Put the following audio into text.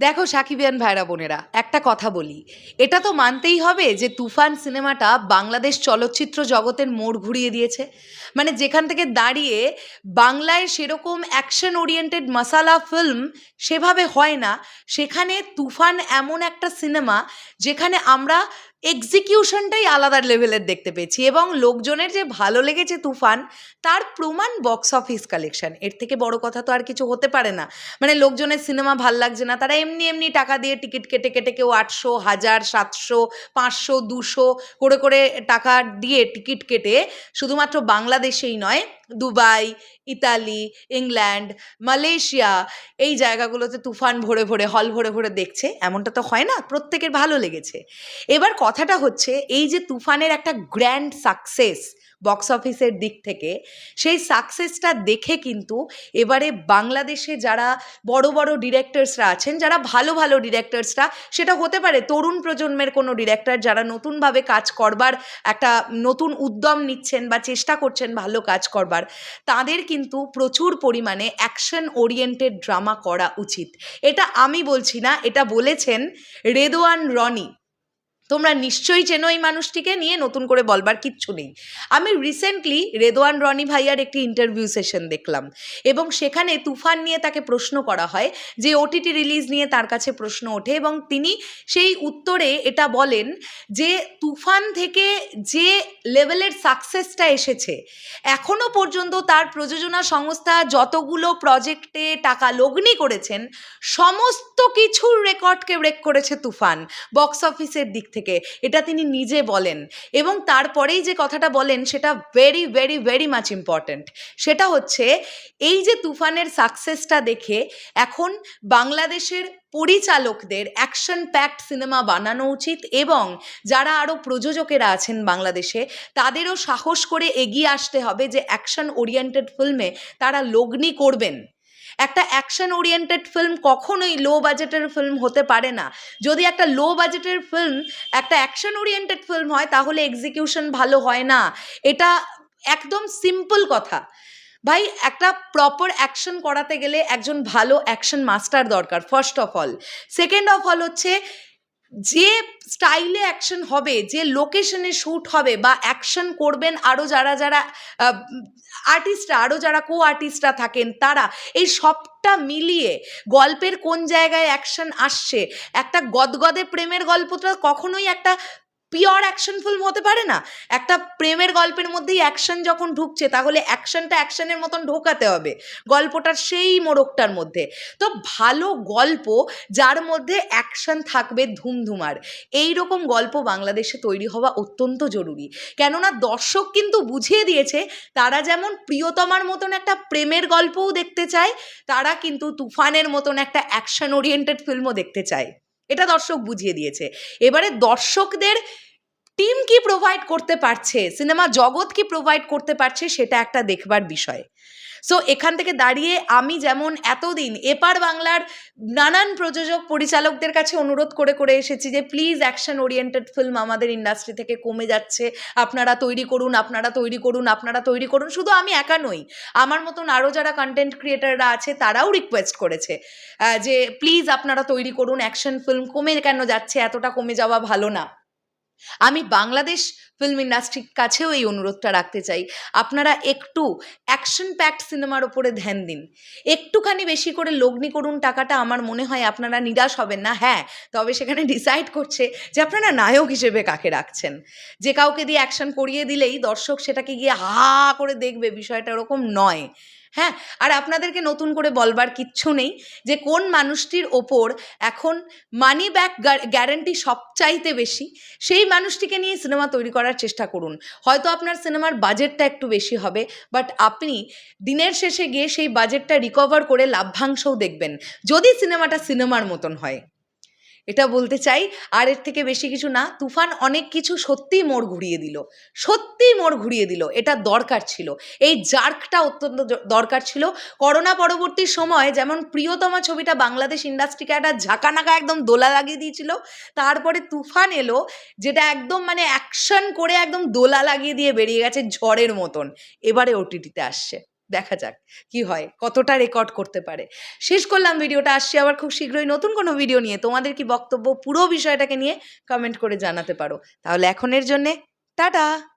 দেখো সাকিবিয়ান ভাইরা বোনেরা, একটা কথা বলি। এটা তো মানতেই হবে যে তুফান সিনেমাটা বাংলাদেশ চলচ্চিত্র জগতের মোড় ঘুরিয়ে দিয়েছে। মানে যেখান থেকে দাঁড়িয়ে বাংলায় সেরকম অ্যাকশন ওরিয়েন্টেড মশালা ফিল্ম সেভাবে হয় না। সেখানে তুফান এমন একটা সিনেমা যেখানে আমরা এক্সিকিউশনটাই আলাদা লেভেলের দেখতে পেয়েছি এবং লোকজনের যে ভালো লেগেছে তুফান, তার প্রমাণ বক্স অফিস কালেকশন এর থেকে বড় কথা তো আর কিছু হতে পারে না। মানে লোকজনের সিনেমা ভালো লাগছে না, তারা এমনি এমনি টাকা দিয়ে টিকিট কেটে কেটে কেউ আটশো, হাজার, সাতশো, পাঁচশো, দুশো করে করে টাকা দিয়ে টিকিট কেটে শুধুমাত্র বাংলাদেশেই নয় দুবাই, ইতালি, ইংল্যান্ড, মালয়েশিয়া, এই জায়গাগুলোতে তুফান ভরে ভরে, হল ভরে ভরে দেখছে, এমনটা তো হয় না, প্রত্যেকের ভালো লেগেছে। এবার কথাটা হচ্ছে, এই যে তুফানের একটা গ্র্যান্ড সাকসেস বক্স অফিসের দিক থেকে, সেই সাকসেসটা দেখে কিন্তু এবারে বাংলাদেশে যারা বড় বড় ডিরেক্টরসরা আছেন, যারা ভালো ভালো ডিরেক্টরসরা সেটা হতে পারে তরুণ প্রজন্মের কোনো ডিরেক্টর যারা নতুনভাবে কাজ করবার একটা নতুন উদ্যম নিচ্ছেন বা চেষ্টা করছেন ভালো কাজ করবার, তাদের কিন্তু প্রচুর পরিমাণে অ্যাকশন ওরিয়েন্টেড ড্রামা করা উচিত। এটা আমি বলছি না, এটা বলেছেন রেদোয়ান রনি। তোমরা নিশ্চয়ই চেনো এই মানুষটিকে, নিয়ে নতুন করে বলবার কিচ্ছু নেই। আমি রিসেন্টলি রেদোয়ান রনি ভাইয়ার একটি ইন্টারভিউ সেশন দেখলাম এবং সেখানে তুফান নিয়ে তাকে প্রশ্ন করা হয় যে ওটিটি রিলিজ নিয়ে তার কাছে প্রশ্ন ওঠে। এবং তিনি সেই উত্তরে এটা বলেন যে, তুফান থেকে যে লেভেলের সাকসেসটা এসেছে, এখনও পর্যন্ত তার প্রযোজনা সংস্থা যতগুলো প্রজেক্টে টাকা লগ্নি করেছেন, সমস্ত কিছুর রেকর্ডকে ব্রেক করেছে তুফান বক্স অফিসের দিক থেকে। এটা তিনি নিজে বলেন। এবং তারপরেই যে কথাটা বলেন, সেটা very very very much important সেটা হচ্ছে, এই যে তুফানের সাকসেসটা দেখে এখন বাংলাদেশের পরিচালকদের অ্যাকশন প্যাকড সিনেমা বানানো উচিত এবং যারা আরও প্রযোজকেরা আছেন বাংলাদেশে, তাদেরও সাহস করে এগিয়ে আসতে হবে যে অ্যাকশন ওরিয়েন্টেড ফিল্মে তারা লগ্নি করবেন। একটা অ্যাকশন ওরিয়েন্টেড ফিল্ম কখনোই লো বাজেটের ফিল্ম হতে পারে না। যদি একটা লো বাজেটের ফিল্ম একটা অ্যাকশন ওরিয়েন্টেড ফিল্ম হয়, তাহলে এক্সিকিউশন ভালো হয় না। এটা একদম সিম্পল কথা। ভাই, একটা প্রপার অ্যাকশন করাতে গেলে একজন ভালো অ্যাকশন মাস্টার দরকার first of all second of all হচ্ছে যে স্টাইলে অ্যাকশন হবে, যে লোকেশনে শ্যুট হবে বা অ্যাকশন করবেন আরও যারা যারা আর্টিস্টরা আরও যারা কো আর্টিস্টরা থাকেন, তারা এই সবটা মিলিয়ে গল্পের কোন জায়গায় অ্যাকশন আসছে? একটা গদগদে প্রেমের গল্পটা কখনোই একটা পিওর অ্যাকশন ফিল্ম হতে পারে না। একটা প্রেমের গল্পের মধ্যেই অ্যাকশন যখন ঢুকছে, তাহলে অ্যাকশনটা অ্যাকশনের মতন ঢোকাতে হবে, গল্পটার সেই মোড়কটার মধ্যে। তো ভালো গল্প যার মধ্যে অ্যাকশন থাকবে ধুমধুমার। এই রকম গল্প বাংলাদেশে তৈরি হওয়া অত্যন্ত জরুরি। কেননা দর্শক কিন্তু বুঝিয়ে দিয়েছে, তারা যেমন প্রিয়তমার মতন একটা প্রেমের গল্পও দেখতে চায়, তারা কিন্তু তুফানের মতন একটা অ্যাকশন ওরিয়েন্টেড ফিল্মও দেখতে চায়। এটা দর্শক বুঝিয়ে দিয়েছে। এবারে দর্শকদের টিম কি প্রোভাইড করতে পারছে? সিনেমা জগৎ কি প্রোভাইড করতে পারছে? সেটা একটা দেখবার বিষয়। সো এখান থেকে দাঁড়িয়ে আমি যেমন এতদিন এপার বাংলার নানান প্রযোজক পরিচালকদের কাছে অনুরোধ করে করে এসেছি যে প্লিজ অ্যাকশন ওরিয়েন্টেড ফিল্ম আমাদের ইন্ডাস্ট্রি থেকে কমে যাচ্ছে। আপনারা তৈরি করুন, আপনারা তৈরি করুন, আপনারা তৈরি করুন। শুধু আমি একা নই, আমার মতন আরও যারা কন্টেন্ট ক্রিয়েটাররা আছে, তারাও রিকোয়েস্ট করেছে যে প্লিজ আপনারা তৈরি করুন অ্যাকশন ফিল্ম কমে কেন যাচ্ছে? এতটা কমে যাওয়া ভালো না। আমি বাংলাদেশ ফিল্ম ইন্ডাস্ট্রির কাছেও এই অনুরোধটা রাখতে চাই। আপনারা একটু অ্যাকশন প্যাকড সিনেমার ওপরে ধ্যান দিন। একটুখানি বেশি করে লগ্নি করুন টাকাটা, আমার মনে হয় আপনারা নিরাশ হবেন না। হ্যাঁ তবে সেখানে ডিসাইড করছে যে আপনারা নায়ক হিসেবে কাকে রাখছেন? যে কাউকে দিয়ে অ্যাকশন করিয়ে দিলেই দর্শক সেটাকে গিয়ে হা করে দেখবে, বিষয়টা ওরকম নয়। হ্যাঁ আর আপনাদেরকে নতুন করে বলবার কিচ্ছু নেই যে কোন মানুষটির ওপর এখন মানি ব্যাক গ্যারেন্টি সবচাইতে বেশি, সেই মানুষটিকে নিয়ে সিনেমা তৈরি করার চেষ্টা করুন। হয়তো আপনার সিনেমার বাজেটটা একটু বেশি হবে বাট আপনি দিনের শেষে গিয়ে সেই বাজেটটা রিকভার করে লাভ্যাংশও দেখবেন, যদি সিনেমাটা সিনেমার মতন হয়। এটা বলতে চাই, আর এর থেকে বেশি কিছু না, তুফান অনেক কিছু সত্যিই মোড় ঘুরিয়ে দিল। সত্যিই মোড় ঘুরিয়ে দিল, এটা দরকার ছিল। এই জার্কটা অত্যন্ত দরকার ছিল। করোনা পরবর্তী সময় যেমন প্রিয়তমা ছবিটা বাংলাদেশ ইন্ডাস্ট্রিকে একটা ঝাঁকানাকা একদম দোলা লাগিয়ে দিয়েছিল, তারপরে তুফান এলো, যেটা একদম মানে অ্যাকশন করে একদম দোলা লাগিয়ে দিয়ে বেরিয়ে গেছে ঝড়ের মতন। এবারে ওটিটিতে আসছে। দেখা যাক কি হয়, কতটা রেকর্ড করতে পারে। শেষ করলাম ভিডিওটা, আসছি আবার খুব শীঘ্রই নতুন কোনো ভিডিও নিয়ে। তোমাদের কি বক্তব্য, পুরো বিষয়টাকে নিয়ে কমেন্ট করে জানাতে পারো। তাহলে এখনের জন্যে, টাটা!